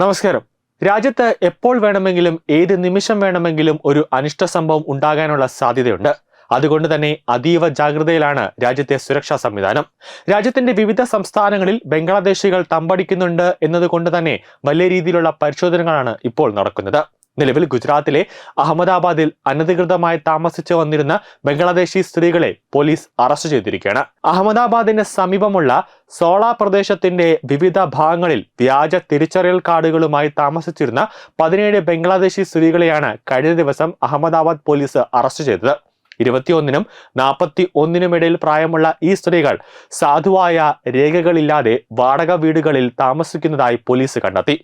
നമസ്കാരം. രാജ്യത്ത് എപ്പോൾ വേണമെങ്കിലും ഏത് നിമിഷം വേണമെങ്കിലും ഒരു അനിഷ്ട സംഭവം ഉണ്ടാകാനുള്ള സാധ്യതയുണ്ട്. അതുകൊണ്ട് തന്നെ അതീവ ജാഗ്രതയിലാണ് രാജ്യത്തെ സുരക്ഷാ സംവിധാനം. രാജ്യത്തിന്റെ വിവിധ സംസ്ഥാനങ്ങളിൽ ബംഗ്ലാദേശികൾ തമ്പടിക്കുന്നുണ്ട് എന്നതുകൊണ്ട് തന്നെ വലിയ രീതിയിലുള്ള പരിശോധനകളാണ് ഇപ്പോൾ നടക്കുന്നത്. നിലവിൽ ഗുജറാത്തിലെ അഹമ്മദാബാദിൽ അനധികൃതമായി താമസിച്ചു വന്നിരുന്ന ബംഗ്ലാദേശി സ്ത്രീകളെ പോലീസ് അറസ്റ്റ് ചെയ്തിരിക്കുകയാണ്. അഹമ്മദാബാദിന് സമീപമുള്ള സോള പ്രദേശത്തിന്റെ വിവിധ ഭാഗങ്ങളിൽ വ്യാജ തിരിച്ചറിയൽ കാർഡുകളുമായി താമസിച്ചിരുന്ന പതിനേഴ് ബംഗ്ലാദേശി സ്ത്രീകളെയാണ് കഴിഞ്ഞ ദിവസം അഹമ്മദാബാദ് പോലീസ് അറസ്റ്റ് ചെയ്തത്. ഇരുപത്തിയൊന്നിനും നാൽപ്പത്തി ഒന്നിനും ഇടയിൽ പ്രായമുള്ള ഈ സ്ത്രീകൾ സാധുവായ രേഖകളില്ലാതെ വാടക വീടുകളിൽ താമസിക്കുന്നതായി പോലീസ് കണ്ടെത്തി.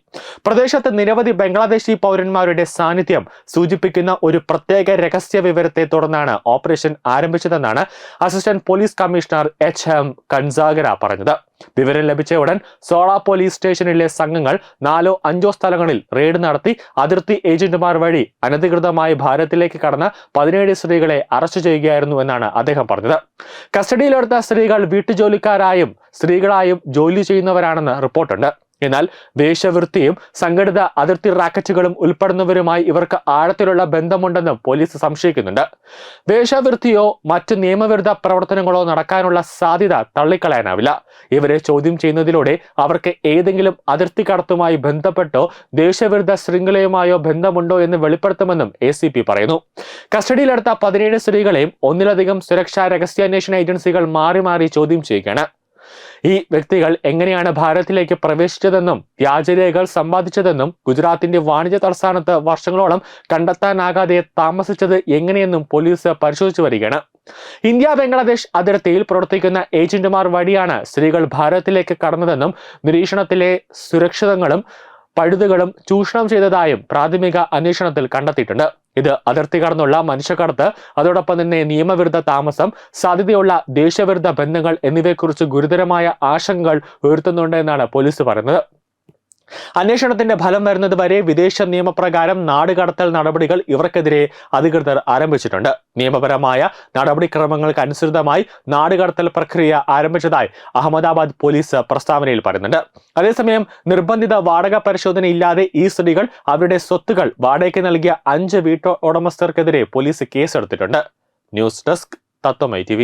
പ്രദേശത്ത് നിരവധി ബംഗ്ലാദേശി പൗരന്മാരുടെ സാന്നിധ്യം സൂചിപ്പിക്കുന്ന ഒരു പ്രത്യേക രഹസ്യ വിവരത്തെ തുടർന്നാണ് operation ആരംഭിച്ചതെന്നാണ് assistant police commissioner H M Kansagara പറഞ്ഞത്. വിവരം ലഭിച്ച ഉടൻ സോള പോലീസ് സ്റ്റേഷനിലെ സംഘങ്ങൾ നാലോ അഞ്ചോ സ്ഥലങ്ങളിൽ റെയ്ഡ് നടത്തി അതിർത്തി ഏജന്റുമാർ വഴി അനധികൃതമായി ഭാരതത്തിലേക്ക് കടന്ന പതിനേഴ് സ്ത്രീകളെ അറസ്റ്റ് ചെയ്യുകയായിരുന്നു എന്നാണ് അദ്ദേഹം പറഞ്ഞത്. കസ്റ്റഡിയിലെടുത്ത സ്ത്രീകൾ വീട്ടുജോലിക്കാരായും സ്ത്രീകളായും ജോലി ചെയ്യുന്നവരാണെന്ന് റിപ്പോർട്ടുണ്ട്. എന്നാൽ ദേശവൃത്തിയും സംഘടിത അതിർത്തി റാക്കറ്റുകളും ഉൾപ്പെടുന്നവരുമായി ഇവർക്ക് ആഴത്തിലുള്ള ബന്ധമുണ്ടെന്നും പോലീസ് സംശയിക്കുന്നുണ്ട്. ദേശവൃത്തിയോ മറ്റ് നിയമവിരുദ്ധ പ്രവർത്തനങ്ങളോ നടക്കാനുള്ള സാധ്യത തള്ളിക്കളയാനാവില്ല. ഇവരെ ചോദ്യം ചെയ്യുന്നതിലൂടെ അവർക്ക് ഏതെങ്കിലും അതിർത്തി കടത്തുമായി ബന്ധപ്പെട്ടോ ദേശവിരുദ്ധ ശൃംഖലയുമായോ ബന്ധമുണ്ടോ എന്ന് വെളിപ്പെടുത്തുമെന്നും എ സി പി പറയുന്നു. കസ്റ്റഡിയിലെടുത്ത പതിനേഴ് സ്ത്രീകളെയും ഒന്നിലധികം സുരക്ഷാ രഹസ്യാന്വേഷണ ഏജൻസികൾ മാറി മാറി ചോദ്യം ചെയ്യുകയാണ്. ഈ വ്യക്തികൾ എങ്ങനെയാണ് ഭാരതത്തിലേക്ക് പ്രവേശിച്ചതെന്നും വ്യാജരേഖകൾ സമ്പാദിച്ചതെന്നും ഗുജറാത്തിന്റെ വാണിജ്യ തലസ്ഥാനത്ത് വർഷങ്ങളോളം കണ്ടെത്താനാകാതെ താമസിച്ചത് എങ്ങനെയെന്നും പോലീസ് പരിശോധിച്ചു വരികയാണ്. ഇന്ത്യ ബംഗ്ലാദേശ് അതിർത്തിയിൽ പ്രവർത്തിക്കുന്ന ഏജന്റുമാർ വഴിയാണ് സ്ത്രീകൾ ഭാരതത്തിലേക്ക് കടന്നതെന്നും നിരീക്ഷണത്തിലെ സുരക്ഷിതങ്ങളും പഴുതുകളും ചൂഷണം ചെയ്തതായും പ്രാഥമിക അന്വേഷണത്തിൽ കണ്ടെത്തിയിട്ടുണ്ട്. ഇത് അതിർത്തി കടന്നുള്ള മനുഷ്യക്കടത്ത് അതോടൊപ്പം തന്നെ നിയമവിരുദ്ധ താമസം സാധ്യതയുള്ള ദേശവിരുദ്ധ ബന്ധങ്ങൾ എന്നിവയെക്കുറിച്ച് ഗുരുതരമായ ആശങ്കകൾ ഉയർത്തുന്നുണ്ട് എന്നാണ് പോലീസ് പറയുന്നത്. അന്വേഷണത്തിന്റെ ഫലം വരുന്നത് വരെ വിദേശ നിയമപ്രകാരം നാടുകടത്തൽ നടപടികൾ ഇവർക്കെതിരെ അധികൃതർ ആരംഭിച്ചിട്ടുണ്ട്. നിയമപരമായ നടപടിക്രമങ്ങൾക്ക് അനുസൃതമായി നാടുകടത്തൽ പ്രക്രിയ ആരംഭിച്ചതായി അഹമ്മദാബാദ് പോലീസ് പ്രസ്താവനയിൽ പറയുന്നുണ്ട്. അതേസമയം നിർബന്ധിത വാടക പരിശോധന ഇല്ലാതെ ഈ സ്ത്രീകൾ അവരുടെ സ്വത്തുകൾ വാടകയ്ക്ക് നൽകിയ അഞ്ച് വീട്ടു ഉടമസ്ഥർക്കെതിരെ പോലീസ് കേസെടുത്തിട്ടുണ്ട്. ന്യൂസ് ഡെസ്ക് തത്വമൈ ടി